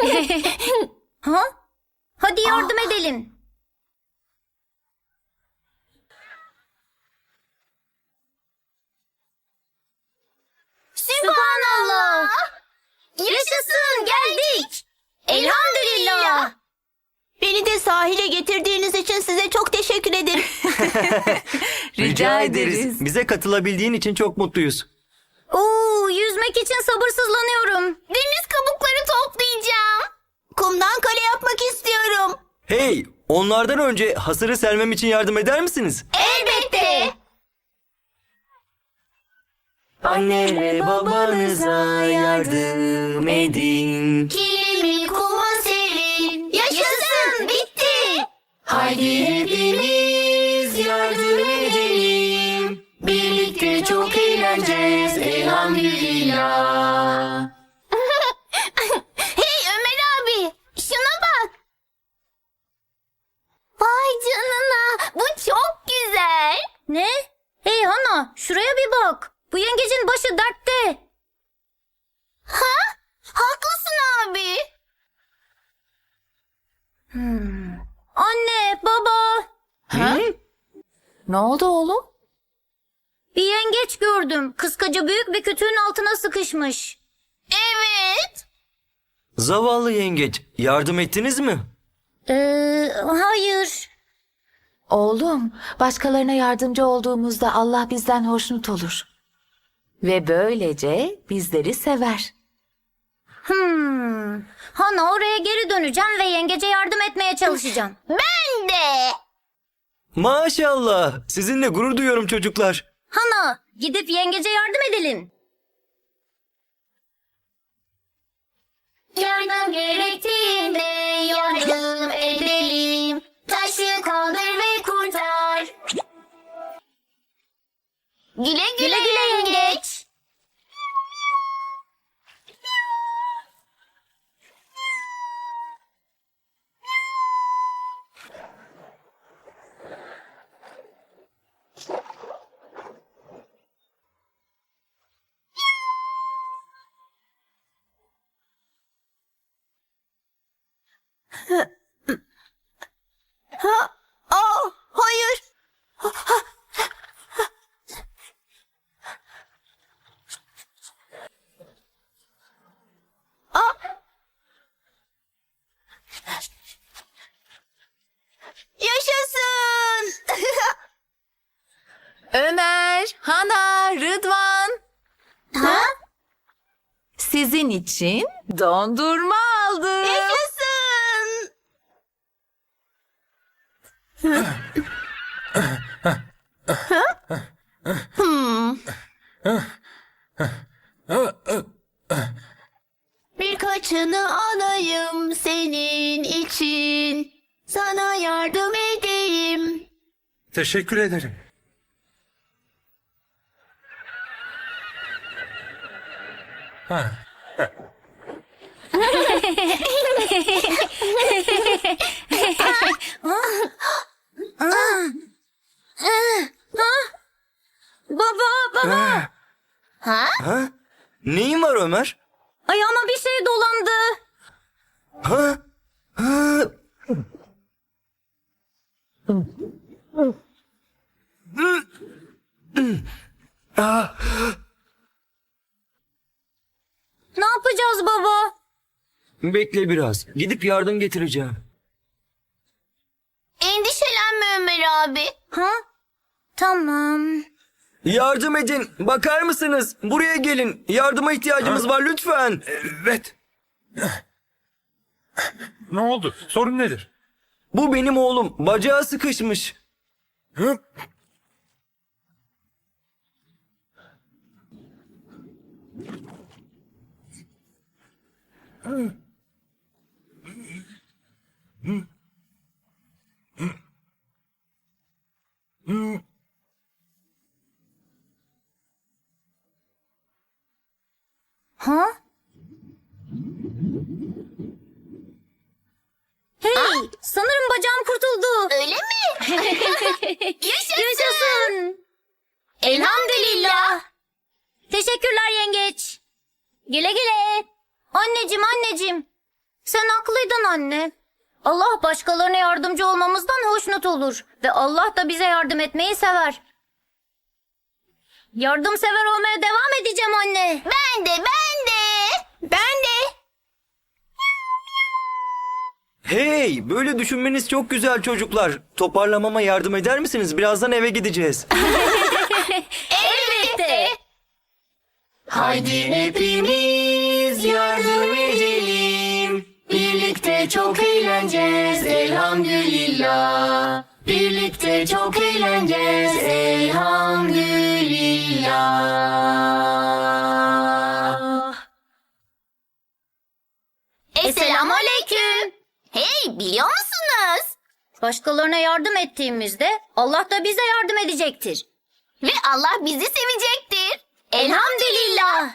ha? Hadi yardım edelim. Sübhanallah. Yaşasın geldik. Elhamdülillah. Beni de sahile getirdiğiniz için size çok teşekkür ederim. Rica ederiz. Bize katılabildiğin için çok mutluyuz. Oo, yüzmek için sabırsızlanıyorum. Deniz kabukları toplayacağım. Kumdan kale yapmak istiyorum. Hey, onlardan önce hasırı sermem için yardım eder misiniz? Elbette. Anne ve babanıza yardım edin. Kilimi kuma serin. Yaşasın bitti. Haydi hepimiz eğleneceğiz elhamdülillah. Hey Ömer abi şuna bak. Vay canına bu çok güzel. Ne? Hey Hana, şuraya bir bak. Bu yengecin başı dertte. Ha? Haklısın abi. Anne, baba. Ne oldu oğlum? Bir yengeç gördüm. Kıskaca büyük bir kütüğün altına sıkışmış. Evet. Zavallı yengeç, yardım ettiniz mi? Ee, hayır. Oğlum, başkalarına yardımcı olduğumuzda Allah bizden hoşnut olur. Ve böylece bizleri sever. Hmm. Hana oraya geri döneceğim ve yengece yardım etmeye çalışacağım. Ben de. Maşallah, sizinle gurur duyuyorum çocuklar. Hana, gidip yengece yardım edelim. Yardım gerektiğinde yardım edelim. Taşı kaldır ve kurtar. Güle güle, Güle güle Aa, hayır. Aa. Yaşasın. Ömer, Hana, Rıdvan. ha? Sizin için dondurma aldım. Yaşasın. Hmm. Birkaçını alayım senin için. Sana yardım edeyim. Teşekkür ederim. Ha, Baba, baba. Ha? Ha? Neyin var Ömer? Ayağıma bir şey dolandı. Ha? Ha? Ah, Ne yapacağız baba? bekle biraz. Gidip yardım getireceğim. Ömer abi. Ha? Tamam. Yardım edin. Bakar mısınız? Buraya gelin. Yardıma ihtiyacımız var lütfen. evet. Ne oldu? Sorun nedir? Bu benim oğlum. Bacağı sıkışmış. Hı? Ha? Hey, sanırım bacağım kurtuldu. Öyle mi? Yaşasın. Yaşasın. Elhamdülillah. Teşekkürler yengeç. Güle güle. Anneciğim anneciğim. Sen haklıydın anne. Allah başkalarına yardımcı olmamızdan hoşnut olur. Ve Allah da bize yardım etmeyi sever. Yardımsever olmaya devam edeceğim anne. Ben de ben. Ben de. Hey, böyle düşünmeniz çok güzel çocuklar. Toparlamama yardım eder misiniz? Birazdan eve gideceğiz. Elbette. Haydi hepimiz yardım edelim. Birlikte çok eğleneceğiz elhamdülillah. Birlikte çok eğleneceğiz elhamdülillah. Hey biliyor musunuz? Başkalarına yardım ettiğimizde Allah da bize yardım edecektir. Ve Allah bizi sevecektir. Elhamdülillah.